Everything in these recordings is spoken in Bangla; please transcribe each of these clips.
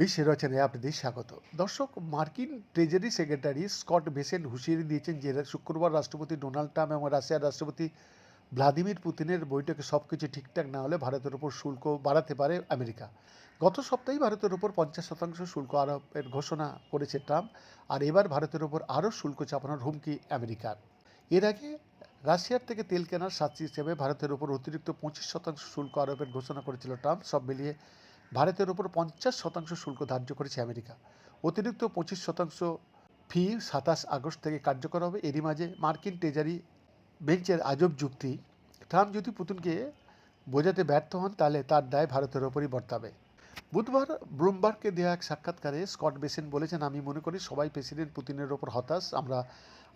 বিশ্বের রচনায় আপনাদের স্বাগত। দর্শক, মার্কিন ট্রেজারি সেক্রেটারি স্কট বেসেন হুঁশিয়ারি দিয়েছেন যে শুক্রবার রাষ্ট্রপতি ডোনাল্ড ট্রাম্প এবং রাশিয়ার রাষ্ট্রপতি ভ্লাদিমির পুতিনের বৈঠকে সব কিছু ঠিকঠাক না হলে ভারতের ওপর শুল্ক বাড়াতে পারে আমেরিকা। গত সপ্তাহেই ভারতের ওপর পঞ্চাশ শতাংশ শুল্ক আরোপের ঘোষণা করেছে ট্রাম্প, আর এবার ভারতের ওপর আরও শুল্ক চাপানোর হুমকি আমেরিকার। এর আগে রাশিয়ার থেকে তেল কেনার সাথী হিসেবে ভারতের ওপর অতিরিক্ত পঁচিশ শতাংশ শুল্ক আরোপের ঘোষণা করেছিল ট্রাম্প। সব মিলিয়ে ভারতের ওপর পঞ্চাশ শতাংশ শুল্ক ধার্য করেছে আমেরিকা। অতিরিক্ত পঁচিশ শতাংশ ফি সাতাশ আগস্ট থেকে কার্যকর হবে। এরই মাঝে মার্কিন ট্রেজারি বেঞ্চের আজব যুক্তি, ট্রাম্প যদি পুতিনকে বোঝাতে ব্যর্থ হন, তাহলে তার দায় ভারতের ওপরই বর্তাবে। বুধবার ব্লুমবার্গকে দেওয়া এক সাক্ষাৎকারে স্কট বেসেন বলেছেন, আমি মনে করি সবাই প্রেসিডেন্ট পুতিনের ওপর হতাশ। আমরা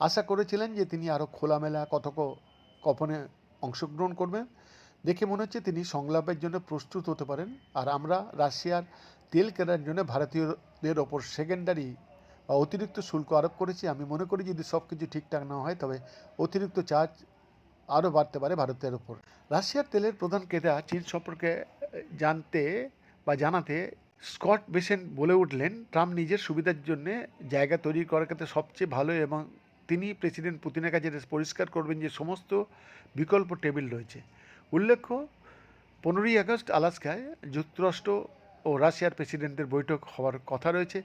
আশা করেছিলেন যে তিনি আরও খোলামেলা কথোপকথনে অংশগ্রহণ করবেন। দেখে মনে হচ্ছে তিনি সংলাপের জন্য প্রস্তুত হতে পারেন। আর আমরা রাশিয়ার তেল কেনার জন্য ভারতীয়দের ওপর সেকেন্ডারি বা অতিরিক্ত শুল্ক আরোপ করেছি। আমি মনে করি যদি সব কিছু ঠিকঠাক না হয়, তবে অতিরিক্ত চার্জ আরও বাড়তে পারে ভারতের ওপর। রাশিয়ার তেলের প্রধান ক্রেতা চীন সম্পর্কে জানতে বা জানাতে স্কট বেসেন বলে উঠলেন, ট্রাম্প নিজের সুবিধার জন্য জায়গা তৈরি করার ক্ষেত্রে সবচেয়ে ভালো এবং তিনি প্রেসিডেন্ট পুতিনের কাছে পরিষ্কার করবেন যে সমস্ত বিকল্প টেবিল রয়েছে। উল্লেখ্য, পনেরোই আগস্ট আলাস্কায় যুক্তরাষ্ট্র ও রাশিয়ার প্রেসিডেন্টের বৈঠক হওয়ার কথা রয়েছে।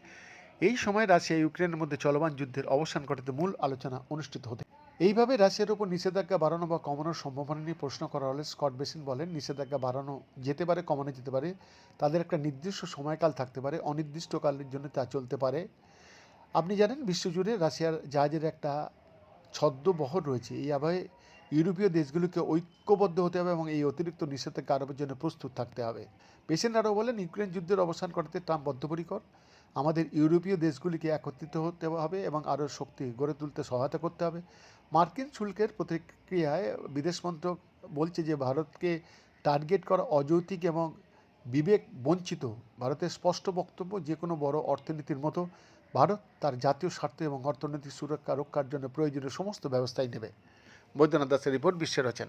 এই সময় রাশিয়া ইউক্রেনের মধ্যে চলমান যুদ্ধের অবসান ঘটাতে মূল আলোচনা অনুষ্ঠিত হতে এইভাবে রাশিয়ার উপর নিষেধাজ্ঞা বাড়ানো বা কমানোর সম্ভাবনা নিয়ে প্রশ্ন করা হলে স্কট বেসিন বলেন, নিষেধাজ্ঞা বাড়ানো যেতে পারে, কমানো যেতে পারে। তাদের একটা নির্দিষ্ট সময়কাল থাকতে পারে, অনির্দিষ্টকালের জন্য তা চলতে পারে। আপনি জানেন, বিশ্বজুড়ে রাশিয়ার জাহাজের একটা ছদ্মবহর রয়েছে। এই আবহে ইউরোপীয় দেশগুলিকে ঐক্যবদ্ধ হতে হবে এবং এই অতিরিক্ত নিষেধাজ্ঞা আরোপের জন্য প্রস্তুত থাকতে হবে। পেশেন্ট আরও বলেন, ইউক্রেন যুদ্ধের অবসান করতে ট্রাম্প বদ্ধপরিকর। আমাদের ইউরোপীয় দেশগুলিকে একত্রিত হতে হবে এবং আরও শক্তি গড়ে তুলতে সহায়তা করতে হবে। মার্কিন শুল্কের প্রতিক্রিয়ায় বিদেশ মন্ত্রক বলছে যে, ভারতকে টার্গেট করা অযৌক্তিক এবং বিবেক বঞ্চিত, ভারতের স্পষ্ট বক্তব্য যে কোনো বড় অর্থনীতির মতো, ভারত তার জাতীয় স্বার্থ এবং অর্থনৈতিক সুরক্ষা রক্ষার জন্য প্রয়োজনীয় সমস্ত ব্যবস্থাই নেবে। বৈদ্যনাথ দাসের রিপোর্ট বিশ্বের রচনা।